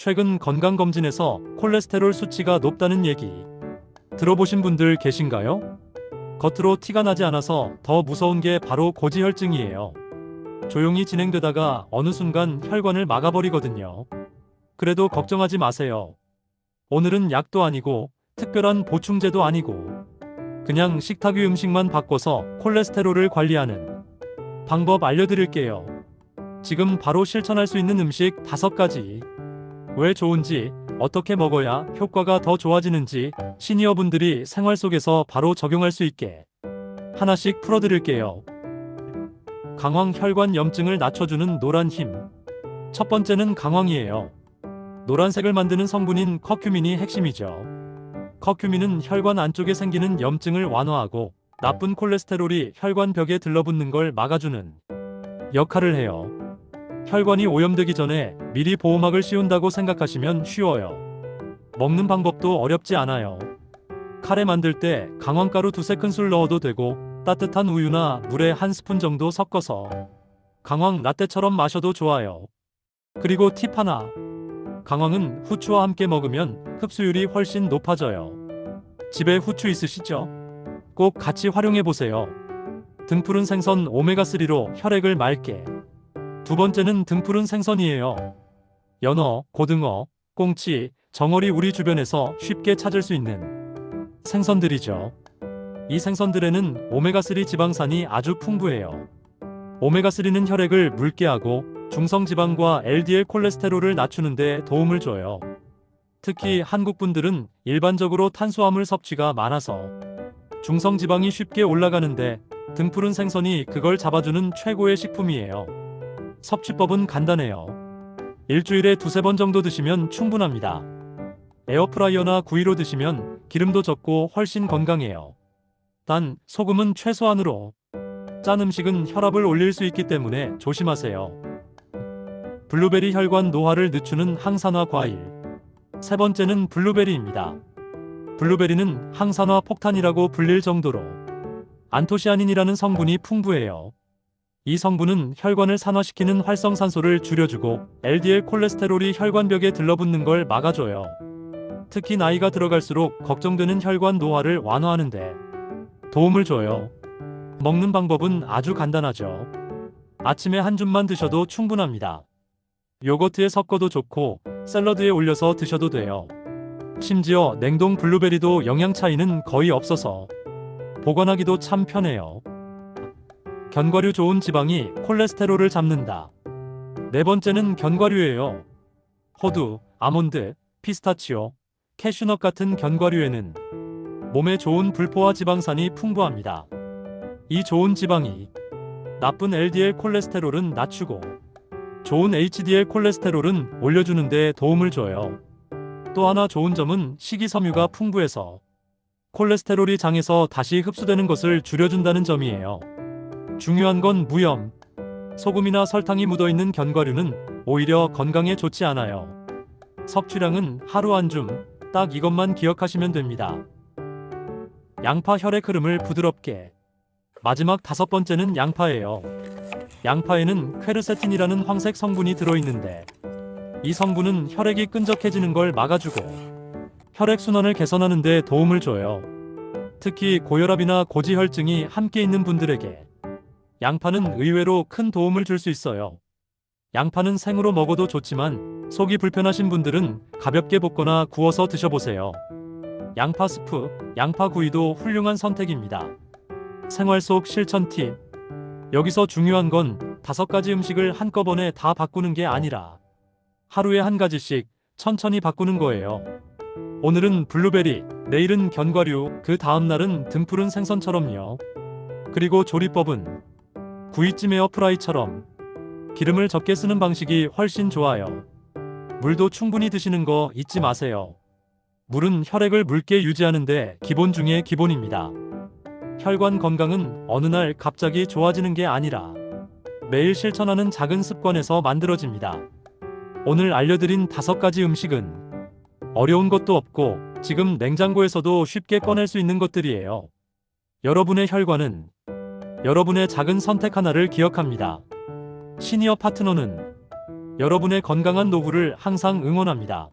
최근 건강검진에서 콜레스테롤 수치가 높다는 얘기 들어보신 분들 계신가요? 겉으로 티가 나지 않아서 더 무서운 게 바로 고지혈증이에요. 조용히 진행되다가 어느 순간 혈관을 막아버리거든요. 그래도 걱정하지 마세요. 오늘은 약도 아니고 특별한 보충제도 아니고 그냥 식탁 위 음식만 바꿔서 콜레스테롤을 관리하는 방법 알려드릴게요. 지금 바로 실천할 수 있는 음식 다섯 가지. 왜 좋은지, 어떻게 먹어야 효과가 더 좋아지는지 시니어분들이 생활 속에서 바로 적용할 수 있게 하나씩 풀어드릴게요. 강황 혈관 염증을 낮춰주는 노란 힘. 첫 번째는 강황이에요. 노란색을 만드는 성분인 커큐민이 핵심이죠. 커큐민은 혈관 안쪽에 생기는 염증을 완화하고 나쁜 콜레스테롤이 혈관 벽에 들러붙는 걸 막아주는 역할을 해요. 혈관이 오염되기 전에 미리 보호막을 씌운다고 생각하시면 쉬워요. 먹는 방법도 어렵지 않아요. 카레 만들 때 강황가루 두세 큰술 넣어도 되고 따뜻한 우유나 물에 한 스푼 정도 섞어서 강황 라떼처럼 마셔도 좋아요. 그리고 팁 하나. 강황은 후추와 함께 먹으면 흡수율이 훨씬 높아져요. 집에 후추 있으시죠? 꼭 같이 활용해 보세요. 등푸른 생선 오메가3로 혈액을 맑게. 두 번째는 등푸른 생선이에요. 연어, 고등어, 꽁치, 정어리 우리 주변에서 쉽게 찾을 수 있는 생선들이죠. 이 생선들에는 오메가3 지방산이 아주 풍부해요. 오메가3는 혈액을 묽게 하고 중성 지방과 LDL 콜레스테롤을 낮추는 데 도움을 줘요. 특히 한국 분들은 일반적으로 탄수화물 섭취가 많아서 중성 지방이 쉽게 올라가는데 등푸른 생선이 그걸 잡아주는 최고의 식품이에요. 섭취법은 간단해요. 일주일에 두세 번 정도 드시면 충분합니다. 에어프라이어나 구이로 드시면 기름도 적고 훨씬 건강해요. 단, 소금은 최소한으로. 짠 음식은 혈압을 올릴 수 있기 때문에 조심하세요. 블루베리 혈관 노화를 늦추는 항산화 과일. 세 번째는 블루베리입니다. 블루베리는 항산화 폭탄이라고 불릴 정도로 안토시아닌이라는 성분이 풍부해요. 이 성분은 혈관을 산화시키는 활성산소를 줄여주고 LDL 콜레스테롤이 혈관벽에 들러붙는 걸 막아줘요. 특히 나이가 들어갈수록 걱정되는 혈관 노화를 완화하는데 도움을 줘요. 먹는 방법은 아주 간단하죠. 아침에 한 줌만 드셔도 충분합니다. 요거트에 섞어도 좋고 샐러드에 올려서 드셔도 돼요. 심지어 냉동 블루베리도 영양 차이는 거의 없어서 보관하기도 참 편해요. 견과류 좋은 지방이 콜레스테롤을 잡는다. 네 번째는 견과류예요. 호두, 아몬드, 피스타치오, 캐슈넛 같은 견과류에는 몸에 좋은 불포화 지방산이 풍부합니다. 이 좋은 지방이 나쁜 LDL 콜레스테롤은 낮추고 좋은 HDL 콜레스테롤은 올려주는 데 도움을 줘요. 또 하나 좋은 점은 식이섬유가 풍부해서 콜레스테롤이 장에서 다시 흡수되는 것을 줄여준다는 점이에요. 중요한 건 무염. 소금이나 설탕이 묻어있는 견과류는 오히려 건강에 좋지 않아요. 섭취량은 하루 한 줌, 딱 이것만 기억하시면 됩니다. 양파 혈액 흐름을 부드럽게. 마지막 다섯 번째는 양파예요. 양파에는 퀘르세틴이라는 황색 성분이 들어있는데 이 성분은 혈액이 끈적해지는 걸 막아주고 혈액 순환을 개선하는 데 도움을 줘요. 특히 고혈압이나 고지혈증이 함께 있는 분들에게 양파는 의외로 큰 도움을 줄 수 있어요. 양파는 생으로 먹어도 좋지만 속이 불편하신 분들은 가볍게 볶거나 구워서 드셔보세요. 양파 스프, 양파 구이도 훌륭한 선택입니다. 생활 속 실천 팁. 여기서 중요한 건 다섯 가지 음식을 한꺼번에 다 바꾸는 게 아니라 하루에 한 가지씩 천천히 바꾸는 거예요. 오늘은 블루베리, 내일은 견과류, 그 다음날은 등푸른 생선처럼요. 그리고 조리법은 구이찜 에어프라이처럼 기름을 적게 쓰는 방식이 훨씬 좋아요. 물도 충분히 드시는 거 잊지 마세요. 물은 혈액을 묽게 유지하는데 기본 중에 기본입니다. 혈관 건강은 어느 날 갑자기 좋아지는 게 아니라 매일 실천하는 작은 습관에서 만들어집니다. 오늘 알려드린 다섯 가지 음식은 어려운 것도 없고 지금 냉장고에서도 쉽게 꺼낼 수 있는 것들이에요. 여러분의 혈관은 여러분의 작은 선택 하나를 기억합니다. 시니어 파트너는 여러분의 건강한 노후를 항상 응원합니다.